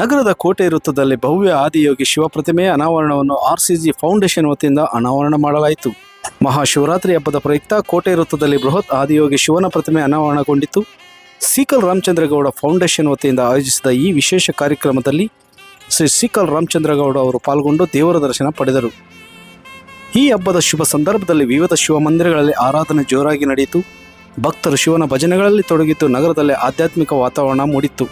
ನಗರದ ಕೋಟೆ ವೃತ್ತದಲ್ಲಿ ಭವ್ಯ ಆದಿಯೋಗಿ ಶಿವಪ್ರತಿಮೆಯ ಅನಾವರಣವನ್ನು ಆರ್ಸಿಜಿ ಫೌಂಡೇಶನ್ ವತಿಯಿಂದ ಅನಾವರಣ ಮಾಡಲಾಯಿತು. ಮಹಾಶಿವರಾತ್ರಿ ಹಬ್ಬದ ಪ್ರಯುಕ್ತ ಕೋಟೆ ವೃತ್ತದಲ್ಲಿ ಬೃಹತ್ ಆದಿಯೋಗಿ ಶಿವನ ಪ್ರತಿಮೆ ಅನಾವರಣಗೊಂಡಿತು ಸೀಕಲ್ ರಾಮಚಂದ್ರಗೌಡ ಫೌಂಡೇಶನ್ ವತಿಯಿಂದ ಆಯೋಜಿಸಿದ ಈ ವಿಶೇಷ ಕಾರ್ಯಕ್ರಮದಲ್ಲಿ ಶ್ರೀ ಸೀಕಲ್ ರಾಮಚಂದ್ರಗೌಡ ಅವರು ಪಾಲ್ಗೊಂಡು ದೇವರ ದರ್ಶನ ಪಡೆದರು. ಈ ಹಬ್ಬದ ಶುಭ ಸಂದರ್ಭದಲ್ಲಿ ವಿವಿಧ ಶಿವ ಮಂದಿರಗಳಲ್ಲಿ ಆರಾಧನೆ ಜೋರಾಗಿ ನಡೆಯಿತು. ಭಕ್ತರು ಶಿವನ ಭಜನೆಗಳಲ್ಲಿ ತೊಡಗಿದ್ದು ನಗರದಲ್ಲಿ ಆಧ್ಯಾತ್ಮಿಕ ವಾತಾವರಣ ಮೂಡಿತ್ತು.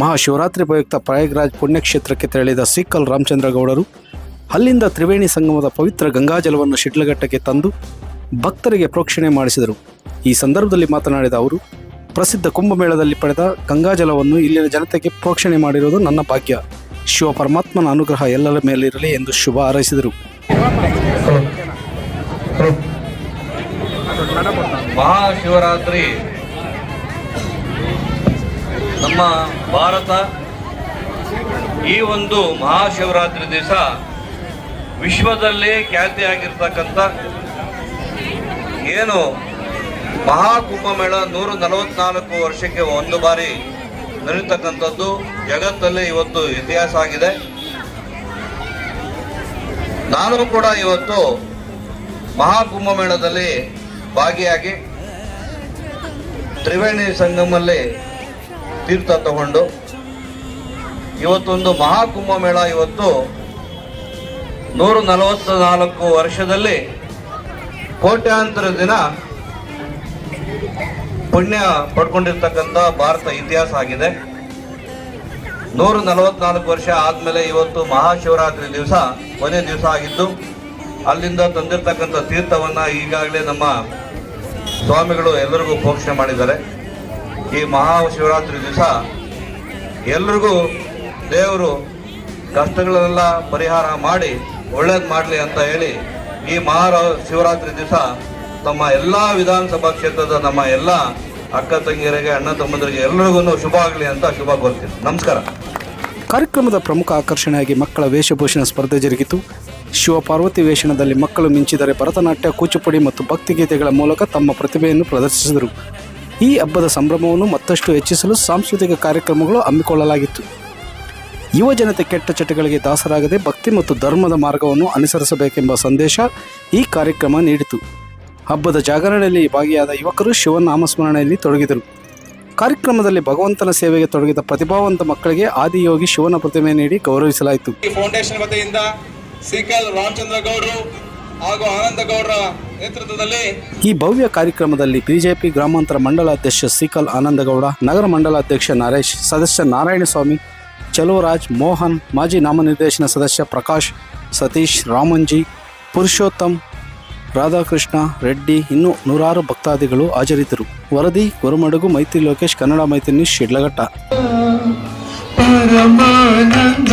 ಮಹಾಶಿವರಾತ್ರಿ ಪ್ರಯುಕ್ತ ಪ್ರಯಾಗ್ರಾಜ್ ಪುಣ್ಯಕ್ಷೇತ್ರಕ್ಕೆ ತೆರಳಿದ ಸಿಕ್ಕಲ್ ರಾಮಚಂದ್ರಗೌಡರು ಅಲ್ಲಿಂದ ತ್ರಿವೇಣಿ ಸಂಗಮದ ಪವಿತ್ರ ಗಂಗಾಜಲವನ್ನು ಶಿಡ್ಲಘಟ್ಟಕ್ಕೆ ತಂದು ಭಕ್ತರಿಗೆ ಪ್ರೋಕ್ಷಣೆ ಮಾಡಿಸಿದರು. ಈ ಸಂದರ್ಭದಲ್ಲಿ ಮಾತನಾಡಿದ ಅವರು, ಪ್ರಸಿದ್ಧ ಕುಂಭಮೇಳದಲ್ಲಿ ಪಡೆದ ಗಂಗಾಜಲವನ್ನು ಇಲ್ಲಿನ ಜನತೆಗೆ ಪ್ರೋಕ್ಷಣೆ ಮಾಡಿರುವುದು ನನ್ನ ಭಾಗ್ಯ. ಶಿವ ಪರಮಾತ್ಮನ ಅನುಗ್ರಹ ಎಲ್ಲರ ಮೇಲಿರಲಿ ಎಂದು ಶುಭ ಹಾರೈಸಿದರು. ಮಹಾಶಿವರಾತ್ರಿ ನಮ್ಮ ಭಾರತ ಈ ಒಂದು ಮಹಾಶಿವರಾತ್ರಿ ದಿವಸ ವಿಶ್ವದಲ್ಲೇ ಖ್ಯಾತಿಯಾಗಿರ್ತಕ್ಕಂಥ ಏನು ಮಹಾಕುಂಭಮೇಳ ನೂರ ನಲವತ್ನಾಲ್ಕು ವರ್ಷಕ್ಕೆ ಒಂದು ಬಾರಿ ನಡೆಯತಕ್ಕಂಥದ್ದು ಜಗತ್ತಲ್ಲಿ ಇವತ್ತು ಇತಿಹಾಸ ಆಗಿದೆ. ನಾನು ಕೂಡ ಇವತ್ತು ಮಹಾಕುಂಭಮೇಳದಲ್ಲಿ ಭಾಗಿಯಾಗಿ ತ್ರಿವೇಣಿ ಸಂಗಮಲ್ಲಿ ತೀರ್ಥ ತಗೊಂಡು ಇವತ್ತೊಂದು ಮಹಾಕುಂಭಮೇಳ ಇವತ್ತು ನೂರ ನಲವತ್ತ ನಾಲ್ಕು ವರ್ಷದಲ್ಲಿ ಕೋಟ್ಯಾಂತರ ದಿನ ಪುಣ್ಯ ಪಡ್ಕೊಂಡಿರ್ತಕ್ಕಂಥ ಭಾರತ ಇತಿಹಾಸ ಆಗಿದೆ. ನೂರ ನಲವತ್ನಾಲ್ಕು ವರ್ಷ ಆದಮೇಲೆ ಇವತ್ತು ಮಹಾಶಿವರಾತ್ರಿ ದಿವಸ, ಕೊನೆ ದಿವಸ ಆಗಿದ್ದು, ಅಲ್ಲಿಂದ ತಂದಿರ್ತಕ್ಕಂಥ ತೀರ್ಥವನ್ನ ಈಗಾಗಲೇ ನಮ್ಮ ಸ್ವಾಮಿಗಳು ಎಲ್ಲರಿಗೂ ಪೋಷಣೆ ಮಾಡಿದ್ದಾರೆ. ಈ ಮಹಾಶಿವರಾತ್ರಿ ದಿವಸ ಎಲ್ರಿಗೂ ದೇವರು ಕಷ್ಟಗಳೆಲ್ಲ ಪರಿಹಾರ ಮಾಡಿ ಒಳ್ಳೇದು ಮಾಡಲಿ ಅಂತ ಹೇಳಿ ಈ ಮಹಾ ಶಿವರಾತ್ರಿ ದಿವಸ ತಮ್ಮ ಎಲ್ಲ ವಿಧಾನಸಭಾ ಕ್ಷೇತ್ರದ ನಮ್ಮ ಎಲ್ಲ ಅಕ್ಕ ತಂಗಿಯರಿಗೆ, ಅಣ್ಣ ತಮ್ಮಂದರಿಗೆ ಎಲ್ಲರಿಗೂ ಶುಭ ಆಗಲಿ ಅಂತ ಶುಭ ಕೋರ್ತೀನಿ ನಮಸ್ಕಾರ. ಕಾರ್ಯಕ್ರಮದ ಪ್ರಮುಖ ಆಕರ್ಷಣೆಯಾಗಿ ಮಕ್ಕಳ ವೇಷಭೂಷಣ ಸ್ಪರ್ಧೆ ಜರುಗಿತು. ಶಿವ ಪಾರ್ವತಿ ವೇಷಣದಲ್ಲಿ ಮಕ್ಕಳು ಮಿಂಚಿದರೆ ಭರತನಾಟ್ಯ, ಕೂಚುಪುಡಿ ಮತ್ತು ಭಕ್ತಿಗೀತೆಗಳ ಮೂಲಕ ತಮ್ಮ ಪ್ರತಿಭೆಯನ್ನು ಪ್ರದರ್ಶಿಸಿದರು. ಈ ಹಬ್ಬದ ಸಂಭ್ರಮವನ್ನು ಮತ್ತಷ್ಟು ಹೆಚ್ಚಿಸಲು ಸಾಂಸ್ಕೃತಿಕ ಕಾರ್ಯಕ್ರಮಗಳು ಹಮ್ಮಿಕೊಳ್ಳಲಾಗಿತ್ತು. ಯುವ ಜನತೆ ಕೆಟ್ಟ ಚಟಗಳಿಗೆ ದಾಸರಾಗದೆ ಭಕ್ತಿ ಮತ್ತು ಧರ್ಮದ ಮಾರ್ಗವನ್ನು ಅನುಸರಿಸಬೇಕೆಂಬ ಸಂದೇಶ ಈ ಕಾರ್ಯಕ್ರಮ ನೀಡಿತು. ಹಬ್ಬದ ಜಾಗರಣೆಯಲ್ಲಿ ಭಾಗಿಯಾದ ಯುವಕರು ಶಿವನಾಮಸ್ಮರಣೆಯಲ್ಲಿ ತೊಡಗಿದರು. ಕಾರ್ಯಕ್ರಮದಲ್ಲಿ ಭಗವಂತನ ಸೇವೆಗೆ ತೊಡಗಿದ ಪ್ರತಿಭಾವಂತ ಮಕ್ಕಳಿಗೆ ಆದಿಯೋಗಿ ಶಿವನ ಪ್ರತಿಮೆ ನೀಡಿ ಗೌರವಿಸಲಾಯಿತು. ಈ ಫೌಂಡೇಶನ್ ವತಿಯಿಂದ ಸಿಕಲ್ ರಾಮಚಂದ್ರ ಗೌಡರು ಹಾಗೂ ಆನಂದಗೌಡರ ನೇತೃತ್ವದಲ್ಲಿ ಈ ಭವ್ಯ ಕಾರ್ಯಕ್ರಮದಲ್ಲಿ ಬಿಜೆಪಿ ಗ್ರಾಮಾಂತರ ಮಂಡಲಾಧ್ಯಕ್ಷ ಸಿಕಲ್ ಆನಂದಗೌಡ ನಗರ ಮಂಡಲಾಧ್ಯಕ್ಷ ನರೇಶ್ ಸದಸ್ಯ ನಾರಾಯಣ ಸ್ವಾಮಿ ಚಲುವರಾಜ್ ಮೋಹನ್ ಮಾಜಿ ನಾಮನಿರ್ದೇಶನ ಸದಸ್ಯ ಪ್ರಕಾಶ್ ಸತೀಶ್ ರಾಮಂಜಿ ಪುರುಷೋತ್ತಮ್ ರಾಧಾಕೃಷ್ಣ ರೆಡ್ಡಿ ಇನ್ನೂ ನೂರಾರು ಭಕ್ತಾದಿಗಳು ಹಾಜರಿದ್ದರು. ವರದಿ ಗುರುಮಡಗು ಮೈತ್ರಿ ಲೋಕೇಶ್ ಕನ್ನಡ ಮೈತ್ರಿ ನ್ಯೂಸ್ ಶಿಡ್ಲಘಟ್ಟ ಪರಮಾನಂದ.